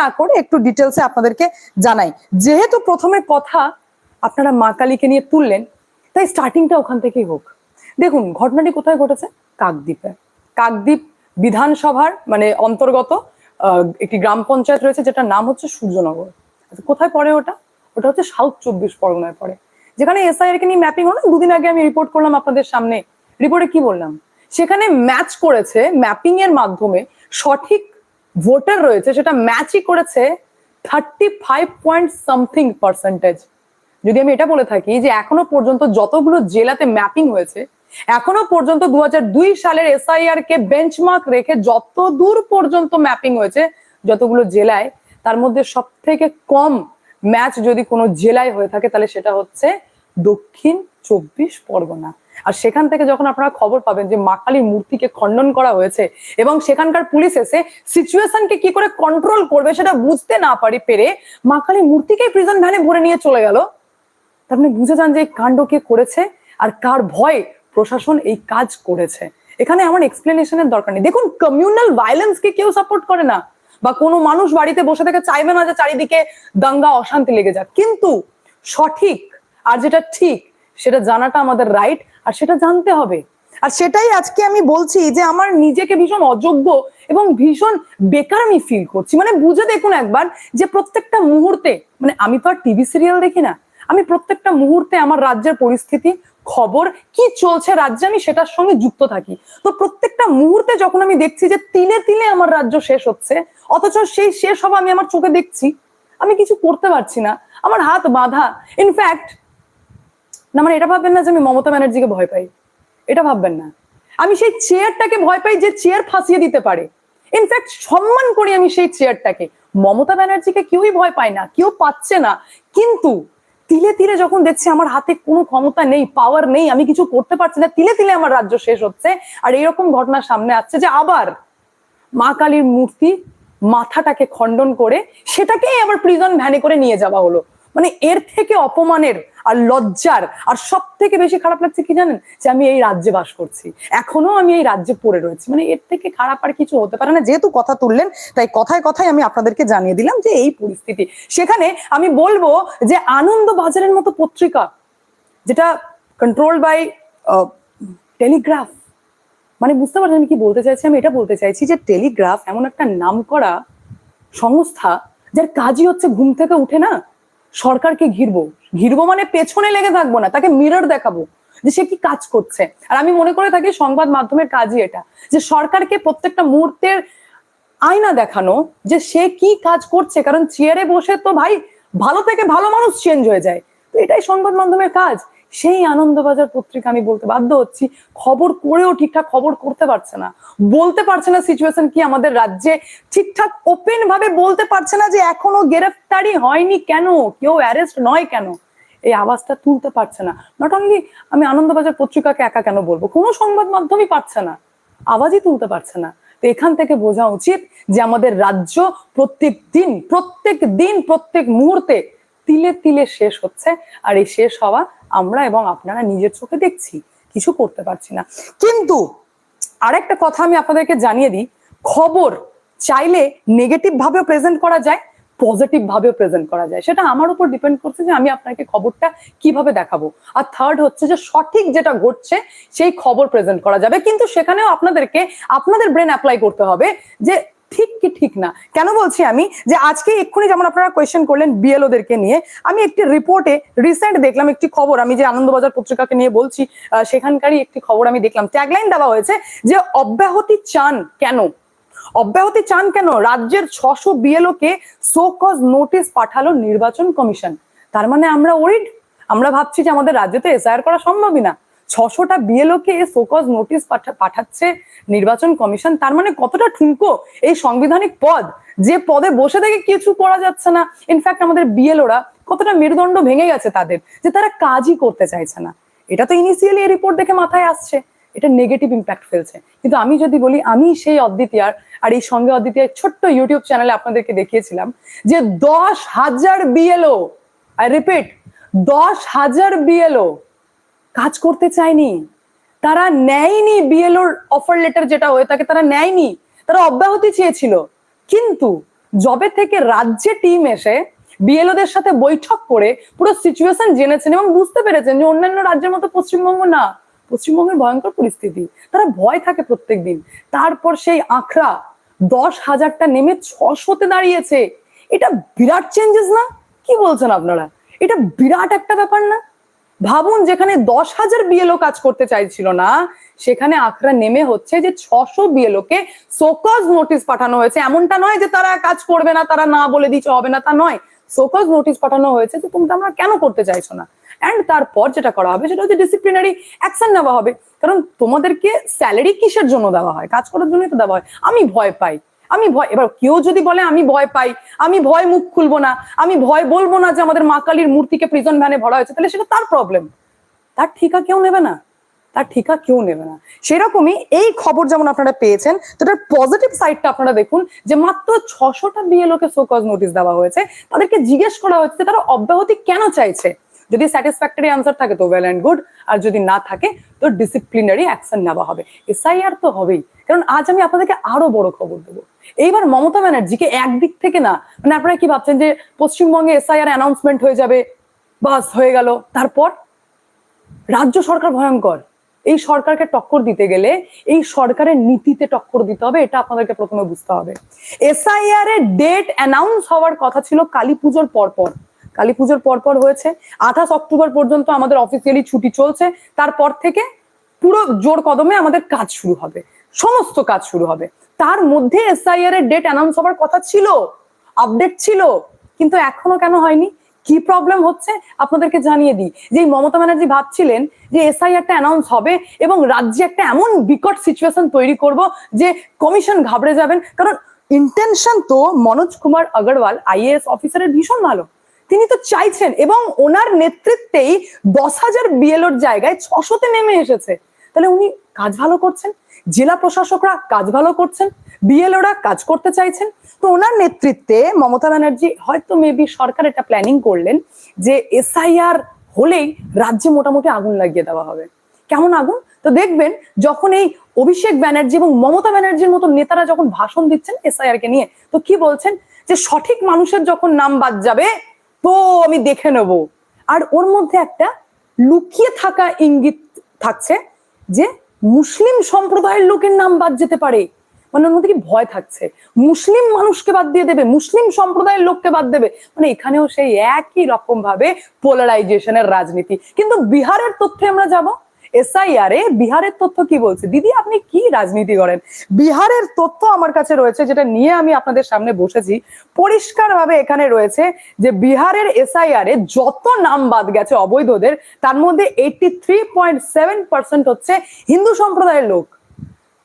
না করে একটু ডিটেলসে আপনাদেরকে জানাই। যেহেতু প্রথমে কথা আপনারা মা কালীকে নিয়ে তুললেন তাই স্টার্টিংটা ওখান থেকেই হোক। দেখুন ঘটনাটি কোথায় ঘটেছে? কাকদ্বীপে। কাকদ্বীপ বিধানসভার মানে অন্তর্গত একটি গ্রাম পঞ্চায়েত রয়েছে যেটার নাম হচ্ছে সূর্যনগর। আচ্ছা, কোথায় পড়ে ওটা? ওটা হচ্ছে সাউথ চব্বিশ পরগনায় পড়ে। যেখানে এসআইআর কে নিয়ে ম্যাপিং হলো দুদিন আগে আমি রিপোর্ট করলাম আপনাদের সামনে। রিপোর্টে কি বললাম? সেখানে ম্যাচ করেছে ম্যাপিং এর মাধ্যমে সঠিক ভোটার রয়েছে সেটা ম্যাচই করেছে thirty five point something percentage যদি আমি এটা বলে থাকি যে এখনও পর্যন্ত যতগুলো জেলাতে ম্যাপিং হয়েছে, এখনও পর্যন্ত দু দুই সালের এসআইআর কে বেঞ্চমার্ক রেখে যত দূর পর্যন্ত ম্যাপিং হয়েছে যতগুলো জেলায়, তার মধ্যে সব থেকে কম ম্যাচ যদি কোনো জেলায় হয়ে থাকে, তাহলে সেটা হচ্ছে দক্ষিণ চব্বিশ পরগনা। আর সেখান থেকে যখন আপনারা খবর পাবেন যে মা কালীর মূর্তিকে খণ্ডন করা হয়েছে এবং সেখানকার পুলিশ এসে সিচুয়েশনকে কি করে কন্ট্রোল করবে সেটা বুঝতে না পারি পেরে মা কালীর মূর্তিকেই প্রিজন ভ্যানে ভরে নিয়ে চলে গেল। তার মানে বুঝে যান যে এই কাণ্ড কে করেছে আর কার ভয় প্রশাসন এই কাজ করেছে। এখানে আমার এক্সপ্লেনেশনের দরকার নেই। দেখুন কমিউনাল ভায়োলেন্স কে কেউ সাপোর্ট করে না বা কোনো মানুষ বাড়িতে বসে থেকে চাইবে না যে চারিদিকে দাঙ্গা অশান্তি লেগে যাক। কিন্তু সঠিক আর যেটা ঠিক সেটা জানাটা আমাদের রাইট আর সেটা জানতে হবে। আর সেটাই আজকে আমি বলছি যে আমার নিজেকে ভীষণ অযোগ্য এবং ভীষণ বেকার আমি ফিল করছি। মানে বুঝে দেখুন একবার যে প্রত্যেকটা মুহূর্তে মানে আমি তো আর টিভি সিরিয়াল দেখি না, আমি প্রত্যেকটা মুহূর্তে আমার রাজ্যের পরিস্থিতি, খবর, কি চলছে রাজ্যে আমি সেটার সঙ্গে যুক্ত থাকি। তো প্রত্যেকটা মুহূর্তে যখন আমি দেখছি যে তিলে তিলে আমার রাজ্য শেষ হচ্ছে, অথচ সেই শেষ হওয়া আমি আমার চোখে দেখছি, আমি কিছু করতে পারছি না, আমার হাত বাঁধা। ইনফ্যাক্ট না মানে এটা ভাববেন না যে আমি মমতা ব্যানার্জিকে ভয় পাই। এটা ভাববেন না। আমি সেই চেয়ারটাকে ভয় পাই যে চেয়ার ফাঁসিয়ে দিতে পারে। ইনফ্যাক্ট সম্মান করি আমি সেই চেয়ারটাকে মমতা ব্যানার্জিকে কেউই ভয় পায় না, কেউ পাচ্ছে না। কিন্তু তিলে তিলে যখন দেখছি আমার হাতে কোনো ক্ষমতা নেই পাওয়ার নেই, আমি কিছু করতে পারছি না, তিলে তিলে আমার রাজ্য শেষ হচ্ছে। আর এরকম ঘটনা সামনে আসছে যে আবার মা কালীর মূর্তি মাথাটাকে খণ্ডন করে সেটাকেই আবার প্রিজন ভ্যানে করে নিয়ে যাওয়া হলো। মানে এর থেকে অপমানের আর লজ্জার আর সব থেকে বেশি খারাপ লাগছে কি জানেন? যে আমি এই রাজ্যে বাস করছি। এখনও আমি এই রাজ্যে পড়ে রয়েছি। মানে এর থেকে খারাপ আর কিছু হতে পারে না। যেহেতু কথা তুললেন, তাই কথায় কথায় আমি আপনাদেরকে জানিয়ে দিলাম যে এই পরিস্থিতি। সেখানে আমি বলব যে আনন্দ বাজারের মতো পত্রিকা, যেটা কন্ট্রোল বাই টেলিগ্রাফ মানে বুঝতে পারছেন আমি কি বলতে চাইছি? আমি এটা বলতে চাইছি যে টেলিগ্রাফ এমন একটা নামকরা সংস্থা, যার কাজই হচ্ছে ঘুম থেকে উঠে না। সরকারকে ঘিরবো। ঘিরবো মানে পেছনে লেগে থাকব না, তাকে মিরর দেখাবো যে সে কি কাজ করছে। আর আমি মনে করে থাকি সংবাদ মাধ্যমের কাজই এটা, যে সরকারকে প্রত্যেকটা মুহূর্তের আয়না দেখানো যে সে কি কাজ করছে, কারণ চেয়ারে বসে তো ভাই ভালো থেকে ভালো মানুষ চেঞ্জ হয়ে যায়। তো এটাই সংবাদ মাধ্যমের কাজ। সেই আনন্দবাজার পত্রিকা আমি বলতে বাধ্য হচ্ছি, খবর করেও ঠিকঠাক খবর করতে পারছে না। বলতে পারছে না সিচুয়েশন কি আমাদের রাজ্যে। ঠিকঠাক ওপেন ভাবে বলতে পারছে না যে এখনও গ্রেফতারি হয়নি কেন? কেউ অ্যারেস্ট নয় কেন? এই আওয়াজটা তুলতে পারছে না। নট অনলি আমি আনন্দবাজার পত্রিকাকে একা কেন বলব? কোনো সংবাদ মাধ্যমই পারছে না। আওয়াজই তুলতে পারছে না। তো এখান থেকে বোঝা উচিত যে আমাদের রাজ্য প্রত্যেক দিন প্রত্যেক দিন প্রত্যেক মুহূর্তে তিলে তিলে শেষ হচ্ছে আর এই শেষ হওয়া আমরা এবং আপনারা নিজের চোখে দেখছি, কিছু করতে পারছি না। কিন্তু আরেকটা কথা আমি আপনাদেরকে জানিয়ে দিই, খবর চাইলে নেগেটিভ ভাবেও প্রেজেন্ট করা যায় পজিটিভ ভাবেও প্রেজেন্ট করা যায়। সেটা আমার উপর ডিপেন্ড করছে যে আমি আপনাকে খবরটা কীভাবে দেখাবো। আর থার্ড হচ্ছে যে সঠিক যেটা ঘটছে, সেই খবর প্রেজেন্ট করা যাবে। কিন্তু সেখানেও আপনাদেরকে, আপনাদের ব্রেন অ্যাপ্লাই করতে হবে যে ঠিক কি ঠিক না? কেন বলছি আমি? যে আজকে এক্ষুনি যেমন আপনারা কোয়েশ্চেন করলেন বিএলওদেরকে নিয়ে, আমি একটি রিপোর্টে রিসেন্ট দেখলাম একটি খবর, আমি যে আনন্দবাজার পত্রিকাকে নিয়ে বলছি সেখানকারই একটি খবর আমি দেখলাম। ট্যাগলাইন দেওয়া হয়েছে যে অব্যাহতি চান কেন? অব্যাহতি চান কেন? রাজ্যের ছশো বিএলও কে কজ নোটিশ পাঠালো নির্বাচন কমিশন। তার মানে আমরা ওরিড আমরা ভাবছি যে আমাদের রাজ্যে তো এসআইআর করা সম্ভবই না। ছশোটা বিএলও কে সোকজ নোটিশ পাঠাচ্ছে নির্বাচন কমিশন। তার মানে কতটা ঠুনকো এই সাংবিধানিক পদ? যে পদে বসে থেকে কিছু করা যাচ্ছে না। ইনফ্যাক্ট আমাদের বিএলওরা কতটা মেরুদণ্ড ভেঙে গেছে তাদের, যে তারা কাজই করতে চাইছে না। এটা তো ইনিশিয়ালি এই রিপোর্ট দেখে মাথায় আসছে। এটা নেগেটিভ ইম্প্যাক্ট ফেলছে। কিন্তু আমি যদি বলি, আমি সেই অদ্বিতীয়ার আর এই সঙ্গে অদ্বিতীয়ার ছোট্ট ইউটিউব চ্যানেলে আপনাদেরকে দেখিয়েছিলাম যে দশ হাজার বিএলও আই রিপিট দশ হাজার বিএলও কাজ করতে চায়নি, তারা নেয়নি বিএলওর অফার লেটার যেটা হয়ে থাকে, তারা নেয়নি, তারা অব্যাহতি চেয়েছিল। কিন্তু জবে থেকে রাজ্যে টিম এসে বিএলওদের সাথে বৈঠক করে পুরো সিচুয়েশন জেনেছেন এবং বুঝতে পেরেছেন যে অন্যান্য রাজ্যের মতো পশ্চিমবঙ্গ না, পশ্চিমবঙ্গের ভয়ঙ্কর পরিস্থিতি। তারা ভয় থাকে প্রত্যেক দিন তারপর সেই আখড়া দশ হাজারটা নেমে ছশোতে দাঁড়িয়েছে। এটা বিরাট চেঞ্জেস না? কি বলছেন আপনারা? এটা বিরাট একটা ব্যাপার না? ভাবুন, যেখানে দশ হাজার বিএলও কাজ করতে চাইছিল না, সেখানে আখড়া নেমে হচ্ছে যে ছশো বিএলও কে সোকজ নোটিশ পাঠানো হয়েছে। এমনটা নয় যে তারা কাজ করবে না, তারা না বলে দিচ্ছে, হবে না, তা নয়। সোকজ নোটিশ পাঠানো হয়েছে যে তুমি আমরা কেন করতে চাইছো না? অ্যান্ড তারপর যেটা করা হবে, সেটা হচ্ছে ডিসিপ্লিনারি অ্যাকশন নেওয়া হবে। কারণ তোমাদেরকে স্যালারি কিসের জন্য দেওয়া হয়? কাজ করার জন্যই তো দেওয়া হয়। আমি ভয় পাই। আমি ভয়, এবার কেউ যদি বলে আমি ভয় পাই, আমি ভয় মুখ খুলবো না, আমি ভয় বলব না যে আমাদের মা কালীর মূর্তিকে প্রিজন ভ্যানে ভরা হয়েছে, তাহলে সেটা তার প্রবলেম তার ঠিকা কেউ নেবে না। তার ঠিকা কেউ নেবে না। সেরকমই এই খবর যেমন আপনারা পেয়েছেন, তো এটার পজিটিভ সাইডটা আপনারা দেখুন যে মাত্র ছশোটা বিএলওকে শোকজ নোটিশ দেওয়া হয়েছে। তাদেরকে জিজ্ঞেস করা হচ্ছে তারা অব্যাহতি কেন চাইছে? যদি স্যাটিসফ্যাক্টরি আনসার থাকে তো ওয়েল অ্যান্ড গুড আর যদি না থাকে, তো ডিসিপ্লিনারি অ্যাকশন নেওয়া হবে। এসআইআর তো হবেই। কারণ আজ আমি আপনাদেরকে আরও বড় খবর দেবো। এইবার মমতা ব্যানার্জিকে একদিক থেকে না মানে আপনারা কি ভাবছেন যে পশ্চিমবঙ্গে এসআইআর অ্যানাউন্সমেন্ট হয়ে যাবে, বাস হয়ে গেল, তারপর রাজ্য সরকার ভয়ঙ্কর। এই সরকারকে টক্কর দিতে গেলে এই সরকারের নীতিতে টক্কর দিতে হবে, এটা আপনাদেরকে প্রথমে বুঝতে হবে। এসআইআর এর ডেট অ্যানাউন্স হওয়ার কথা ছিল কালী পুজোর পরপর। কালী পুজোর পরপর হয়েছে, আঠাশ অক্টোবর পর্যন্ত আমাদের অফিসিয়ালি ছুটি চলছে, তারপর থেকে পুরো জোর কদমে আমাদের কাজ শুরু হবে। সমস্ত কাজ শুরু হবে। তার মধ্যে এসআইআর এর ডেট অ্যানাউন্স হওয়ার কথা ছিল আপডেট ছিল, কিন্তু এখনও কেন হয়নি? কি প্রবলেম হচ্ছে? আপনাদেরকে জানিয়ে দিই। যে মমতা ব্যানার্জি ভাবছিলেন যে এসআইআরটা অ্যানাউন্স হবে এবং রাজ্যে একটা এমন বিকট সিচুয়েশন তৈরি করব যে কমিশন ঘাবড়ে যাবেন। কারণ ইন্টেনশন তো মনোজ কুমার আগরওয়াল আইএএস অফিসারের ভীষণ ভালো। তিনি তো চাইছেন এবং ওনার নেতৃত্বেই দশ হাজার বিএলওর জায়গায় ছশোতে নেমে এসেছে। তাহলে উনি কাজ ভালো করছেন, জেলা প্রশাসকরা কাজ ভালো করছেন, বিএলওরা কাজ করতে চাইছেন। তো ওনার নেতৃত্বে মমতা ব্যানার্জি হয়তো মেবি সরকার এটা প্ল্যানিং করলেন যে এসআইআর হলেই রাজ্যে মোটামুটি আগুন লাগিয়ে দেওয়া হবে। কেমন আগুন? তো দেখবেন যখন এই অভিষেক ব্যানার্জি এবং মমতা ব্যানার্জির মতো নেতারা যখন ভাষণ দিচ্ছেন এসআইআর কে নিয়ে, তো কি বলছেন? যে সঠিক মানুষের যখন নাম বাদ যাবে, তো আমি দেখে নেব। আর ওর মধ্যে একটা লুকিয়ে থাকা ইঙ্গিত থাকছে যে মুসলিম সম্প্রদায়ের লোকের নাম বাদ যেতে পারে। মানে ওর কি ভয় থাকছে? মুসলিম মানুষকে বাদ দিয়ে দেবে, মুসলিম সম্প্রদায়ের লোককে বাদ দেবে। মানে এখানেও সেই একই রকম ভাবে পোলারাইজেশনের রাজনীতি। কিন্তু বিহারের তথ্যে আমরা যাব এসআইআর এ বিহারের তথ্য কি বলছে? দিদি, আপনি কি রাজনীতি করেন? বিহারের তথ্য আমার কাছে রয়েছে, যেটা নিয়ে আমি আপনাদের সামনে বসেছি। পরিষ্কারভাবে এখানে রয়েছে যে বিহারের এসআইআর এ যত নাম বাদ গেছে অবৈধদের, তার মধ্যে eighty three point seven percent হচ্ছে হিন্দু সম্প্রদায়ের লোক।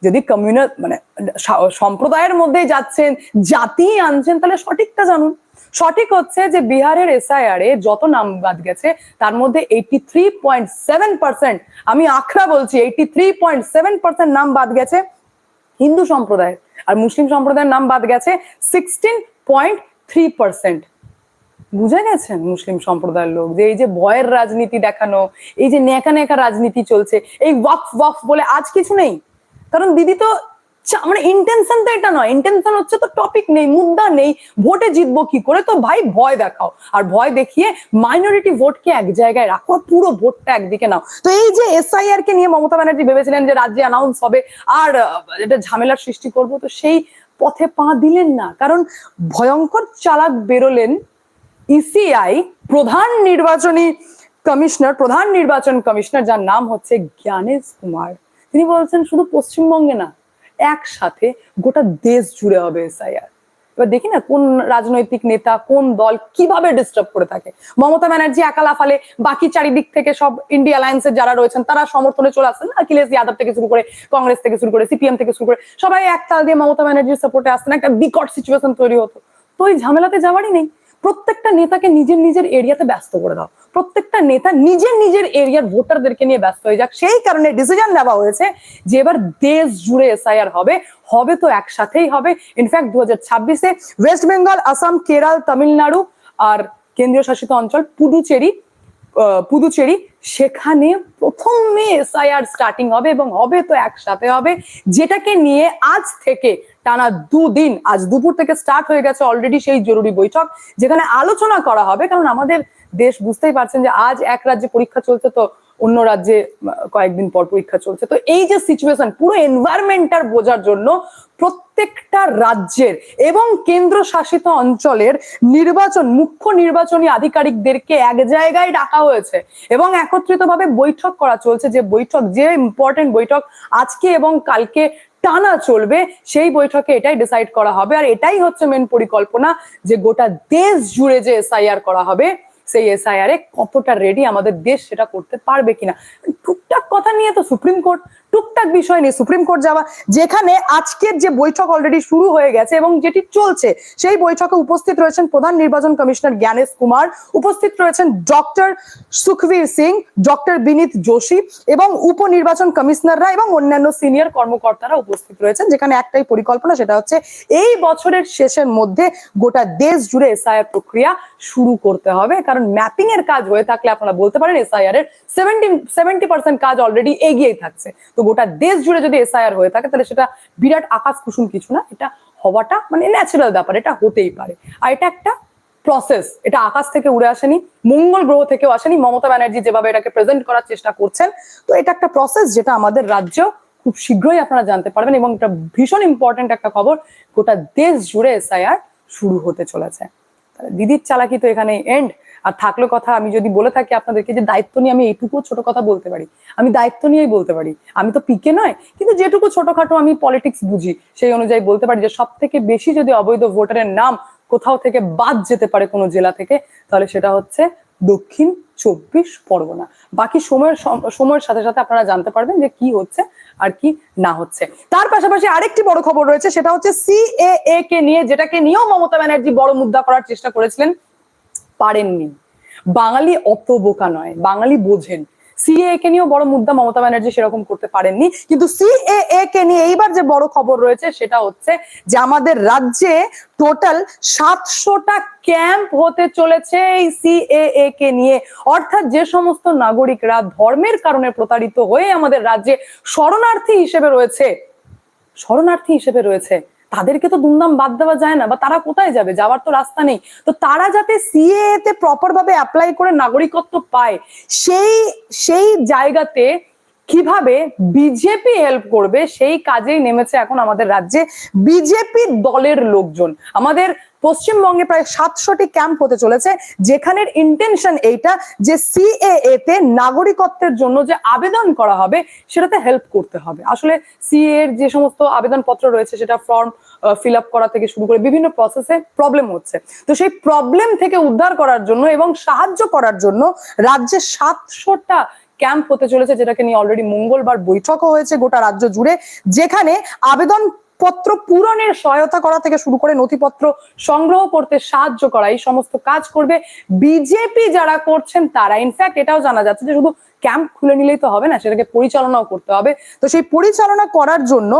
যদি কমিউনাল মানে সম্প্রদায়ের মধ্যে যাচ্ছেন, জাতি আনছেন, তাহলে সঠিকটা জানুন। সঠিক হচ্ছে যে বিহারের এসআইআর এ যত নাম বাদ গেছে, তার মধ্যে eighty three point seven percent আমি আখড়া বলছি eighty three point seven percent নাম বাদ গেছে হিন্দু সম্প্রদায়ের। আর মুসলিম সম্প্রদায়ের নাম বাদ গেছে সিক্সটিন পয়েন্ট থ্রি পার্সেন্ট বুঝে গেছেন মুসলিম সম্প্রদায়ের লোক যে এই যে ভয়ের রাজনীতি দেখানো, এই যে নেকা নেকা রাজনীতি চলছে, এই ওয়াক ওয়াক বলে আজ কিছু নেই। কারণ দিদি তো মানে ইন্টেনশন তো এটা নয়। ইন্টেনশন হচ্ছে তো টপিক নেই, মুদ্রা নেই, ভোটে জিতবো কি করে? তো ভাই ভয় দেখাও। আর ভয় দেখিয়ে মাইনরিটি ভোটকে এক জায়গায় রাখো পুরো ভোটটা একদিকে নাও। তো এই যে এসআইআর কে নিয়ে মমতা ব্যানার্জি ভেবেছিলেন যে রাজ্যে অ্যানাউন্স হবে আর এটা ঝামেলার সৃষ্টি করব, তো সেই পথে পা দিলেন না। কারণ ভয়ঙ্কর চালাক বেরোলেন ইসিআই প্রধান নির্বাচনী কমিশনার, প্রধান নির্বাচন কমিশনার, যার নাম হচ্ছে জ্ঞানেশ কুমার। তিনি বলছেন শুধু পশ্চিমবঙ্গে না, একসাথে গোটা দেশ জুড়ে হবে এসআইআর। এবার দেখি না কোন রাজনৈতিক নেতা, কোন দল কীভাবে ডিস্টার্ব করে থাকে। মমতা ব্যানার্জি একা লাফালে, বাকি চারিদিক থেকে সব ইন্ডিয়া অ্যালায়েন্সের যারা রয়েছেন, তারা সমর্থনে চলে আসছেন অখিলেশ যাদব থেকে শুরু করে কংগ্রেস থেকে শুরু করে সিপিএম থেকে শুরু করে, সবাই এক তাল দিয়ে মমতা ব্যানার্জির সাপোর্টে আসতেন একটা বিকট সিচুয়েশন তৈরি হতো। তো ওই ঝামেলাতে যাওয়ারই নেই। প্রত্যেকটা নেতাকে নিজের নিজের এরিয়াতে ব্যস্ত করে দাও। প্রত্যেকটা নেতা নিজের নিজের এরিয়ার ভোটারদেরকে নিয়ে ব্যস্ত হয়ে যাক। সেই কারণে ডিসিশন নেওয়া হয়েছে যে এবার দেশ জুড়ে এসআইআর হবে। হবে তো একসাথেই হবে। ইনফ্যাক্ট দু হাজার ছাব্বিশে ওয়েস্ট বেঙ্গল আসাম কেরাল তামিলনাড়ু আর কেন্দ্রীয় শাসিত অঞ্চল পুডুচেরি পুদুচেরি সেখানে প্রথমে এসআইআর স্টার্টিং হবে এবং হবে তো একসাথে হবে। যেটাকে নিয়ে আজ থেকে টানা দুদিন, আজ দুপুর থেকে স্টার্ট হয়ে গেছে অলরেডি সেই জরুরি বৈঠক, যেখানে আলোচনা করা হবে। কারণ আমাদের দেশ বুঝতেই পারছেন যে আজ এক রাজ্যে পরীক্ষা চলছে তো অন্য রাজ্যে কয়েকদিন পর পরীক্ষা চলছে। তো এই যে সিচুয়েশন পুরো এনভায়রনমেন্টটার বোঝার জন্য প্রত্যেকটা রাজ্যের এবং কেন্দ্র শাসিত অঞ্চলের নির্বাচন, মুখ্য নির্বাচনী আধিকারিকদেরকে এক জায়গায় ডাকা হয়েছে এবং একত্রিতভাবে বৈঠক করা চলছে যে বৈঠক, যে ইম্পর্টেন্ট বৈঠক আজকে এবং কালকে টানা চলবে, সেই বৈঠকে এটাই ডিসাইড করা হবে। আর এটাই হচ্ছে মেন পরিকল্পনা যে গোটা দেশ জুড়ে যে এসআইআর করা হবে সেই এসআইআর এ কতটা রেডি আমাদের দেশ সেটা করতে পারবে কিনা? টুকটাক কথা নিয়ে তো সুপ্রিম কোর্ট টুকটাক বিষয় নিয়ে সুপ্রিম কোর্ট যাওয়া, যেখানে আজকের যে বৈঠক অলরেডি শুরু হয়ে গেছে এবং যেটি চলছে, সেই বৈঠকে উপস্থিত রয়েছেন প্রধান নির্বাচন কমিশনার জ্ঞানেশ কুমার, উপস্থিত রয়েছেন ডক্টর সুখবীর সিং, ডক্টর বিনীত যোশী এবং উপনির্বাচন কমিশনাররা এবং অন্যান্য সিনিয়র কর্মকর্তারা উপস্থিত রয়েছেন, যেখানে একটাই পরিকল্পনা, সেটা হচ্ছে এই বছরের শেষের মধ্যে গোটা দেশ জুড়ে এসআইআর প্রক্রিয়া শুরু করতে হবে। কারণ ম্যাপিং এর কাজ হয়ে থাকলে আপনারা বলতে পারেন এসআইআর এর সেভেন্টি সেভেন্টি পার্সেন্ট কাজ অলরেডি এগিয়েই থাকছে। তো গোটা দেশ জুড়ে যদি এসআইআর হয়ে থাকে, তাহলে সেটা বিরাট আকাশ কুসুম কিছু না, এটা হওয়াটা মানে ন্যাচারাল ব্যাপার, এটা হতেই পারে। আর এটা একটা প্রসেস এটা আকাশ থেকে উড়ে আসেনি, মঙ্গল গ্রহ থেকেও আসেনি, মমতা ব্যানার্জি যেভাবে এটাকে প্রেজেন্ট করার চেষ্টা করছেন, তো এটা একটা প্রসেস যেটা আমাদের রাজ্য খুব শীঘ্রই আপনারা জানতে পারবেন এবং এটা ভীষণ ইম্পর্টেন্ট একটা খবর, গোটা দেশ জুড়ে এসআইআর শুরু হতে চলেছে। দিদির চালাকি তো এখানে এন্ড আর থাকল কথা আমি যদি বলে থাকি আপনাদেরকে যে দায়িত্ব নিয়ে আমি এইটুকু ছোট কথা বলতে পারি। আমি দায়িত্ব নিয়েই বলতে পারি। আমি তো পিকে নয়, কিন্তু যেটুকু ছোটখাটো আমি পলিটিক্স বুঝি, সেই অনুযায়ী বলতে পারি যে সব থেকে বেশি যদি অবৈধ ভোটারের নাম কোথাও থেকে বাদ যেতে পারে কোনো জেলা থেকে, তাহলে সেটা হচ্ছে দক্ষিণ চব্বিশ পরগনা। বাকি সময়ের সময়ের সাথে সাথে আপনারা জানতে পারবেন যে কি হচ্ছে আর কি না হচ্ছে। তার পাশাপাশি আরেকটি বড় খবর রয়েছে, সেটা হচ্ছে সিএএ কে নিয়ে, যেটাকে নিয়েও মমতা ব্যানার্জি বড় মুদ্রা করার চেষ্টা করেছিলেন পারেননি। বাঙালি অত বোকা নয়, বাঙালি বোঝেন। সিএ কে নিয়েও বড় মুদ্রা মমতা ব্যানার্জি সেরকম করতে পারেননি, কিন্তু সিএএ কে নিয়ে এইবার যে বড় খবর রয়েছে সেটা হচ্ছে যে আমাদের রাজ্যে টোটাল সাতশোটা ক্যাম্প হতে চলেছে এই সিএএ কে নিয়ে। অর্থাৎ যে সমস্ত নাগরিকরা ধর্মের কারণে প্রতারিত হয়ে আমাদের রাজ্যে শরণার্থী হিসেবে রয়েছে, শরণার্থী হিসেবে রয়েছে তাদেরকে তো দুমদাম বাদ দেওয়া যায় না, বা তারা কোথায় যাবে? যাওয়ার তো রাস্তা নেই। তো তারা যাতে সিএ তে প্রপার ভাবে অ্যাপ্লাই করে নাগরিকত্ব পায়, সেই সেই জায়গাতে কীভাবে বিজেপি হেল্প করবে সেই কাজেই নেমেছে এখন আমাদের রাজ্যে বিজেপি দলের লোকজন। আমাদের পশ্চিমবঙ্গে প্রায় সাতশোটি ক্যাম্প হতে চলেছে, যেখানের ইন্টেনশন এইটা যে সিএএ তে নাগরিকত্বের জন্য যে আবেদন করা হবে, সেটাতে হেল্প করতে হবে। আসলে সিএ এর যে সমস্ত আবেদনপত্র রয়েছে, সেটা ফর্ম ফিল আপ করা থেকে শুরু করে বিভিন্ন প্রসেসে প্রবলেম হচ্ছে। তো সেই প্রবলেম থেকে উদ্ধার করার জন্য এবং সাহায্য করার জন্য রাজ্যে সাতশোটা ক্যাম্প হতে চলেছে, যেটাকে নিয়ে অলরেডি মঙ্গলবার বৈঠকও হয়েছে গোটা রাজ্য জুড়ে, যেখানে আবেদন পত্র পূরণের সহায়তা করা থেকে শুরু করে নথিপত্র সংগ্রহ করতে সাহায্য করা, এই সমস্ত কাজ করবে বিজেপি যারা করছেন তারা। ইনফ্যাক্ট এটাও জানা যাচ্ছে যে শুধু ক্যাম্প খুলে নিলেই তো হবে না, সেটাকে পরিচালনাও করতে হবে। তো সেই পরিচালনা করার জন্য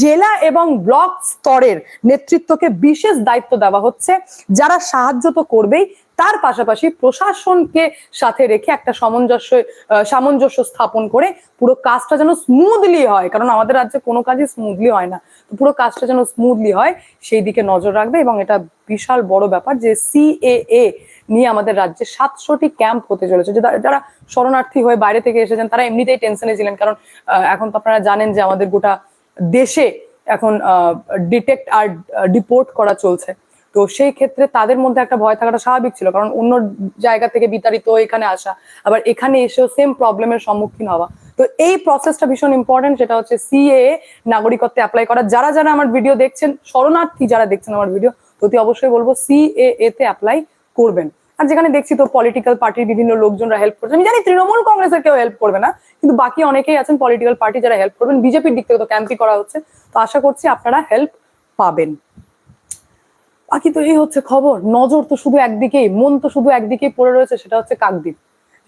জেলা এবং ব্লক স্তরের নেতৃত্বকে বিশেষ দায়িত্ব দেওয়া হচ্ছে, যারা সাহায্য তো করবেই। তার পাশাপাশি প্রশাসনকে সাথে রেখে একটা সামঞ্জস্য সামঞ্জস্য স্থাপন করে পুরো কাজটা যেন স্মুথলি হয়। কারণ আমাদের রাজ্যে কোনো কাজই স্মুথলি হয় না। তো পুরো কাজটা যেন স্মুথলি হয়, সেই দিকে নজর রাখবে এবং এটা বিশাল বড় ব্যাপার যে সিএএ নিয়ে আমাদের রাজ্যে সাতশোটি ক্যাম্প হতে চলেছে। যারা- শরণার্থী হয়ে বাইরে থেকে এসেছেন, তারা এমনিতেই টেনশনে ছিলেন। কারণ এখন তো আপনারা জানেন যে আমাদের গোটা দেশে এখন ডিটেক্ট আর ডিপোর্ট করা চলছে। তো সেই ক্ষেত্রে তাদের মধ্যে একটা ভয় থাকাটা স্বাভাবিক ছিল, কারণ অন্য জায়গা থেকে বিতাড়িত এখানে আসা, আবার এখানে এসেও সেম প্রবলেমের সম্মুখীন হওয়া। তো এই প্রসেসটা ভীষণ ইম্পর্টেন্ট সেটা হচ্ছে সিএ নাগরিকত্বে অ্যাপ্লাই করা। যারা যারা আমার ভিডিও দেখছেন, শরণার্থী যারা দেখছেন আমার ভিডিও প্রতি অবশ্যই বলব সিএ তে অ্যাপ্লাই করবেন। আর যেখানে দেখছি তো পলিটিক্যাল পার্টির বিভিন্ন লোকজনরা হেল্প করছে। আমি জানি তৃণমূল কংগ্রেসের কেউ হেল্প করবে না, কিন্তু বাকি অনেকেই আছেন পলিটিক্যাল পার্টি যারা হেল্প করবেন। বিজেপির দিক থেকে তো ক্যাম্পি করা হচ্ছে। তো আশা করছি আপনারা হেল্প পাবেন। বাকি তো এই হচ্ছে খবর। নজর তো শুধু একদিকেই, মন তো শুধু একদিকেই পড়ে রয়েছে, সেটা হচ্ছে কাকদ্বীপ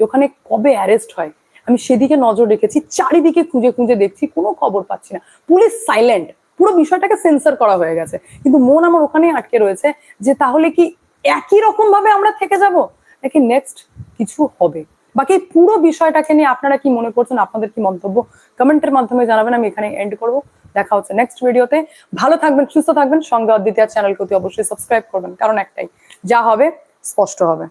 ওখানে কবে অ্যারেস্ট হয়। আমি সেদিকে নজর রেখেছি, চারিদিকে খুঁজে খুঁজে দেখছি, কোনো খবর পাচ্ছি না। পুলিশ সাইলেন্ট পুরো বিষয়টাকে সেন্সর করা হয়ে গেছে। কিন্তু মন আমার ওখানেই আটকে রয়েছে, যে তাহলে কি একই রকম ভাবে আমরা থেকে যাব? নাকি নেক্সট কিছু হবে? বাকি পুরো বিষয়টাকে নিয়ে আপনারা কি মনে করছেন? আপনাদের কি মন্তব্য? কমেন্টের মাধ্যমে জানাবেন, আমি এখানে এন্ড করব। দেখা হচ্ছে নেক্সট ভিডিওতে ভালো থাকবেন, সুস্থ থাকবেন, সঙ্গে অদ্বিতীয় চ্যানেলকে প্রতি অবশ্যই সাবস্ক্রাইব করবেন, কারণ একটাই, যা হবে, স্পষ্ট হবে।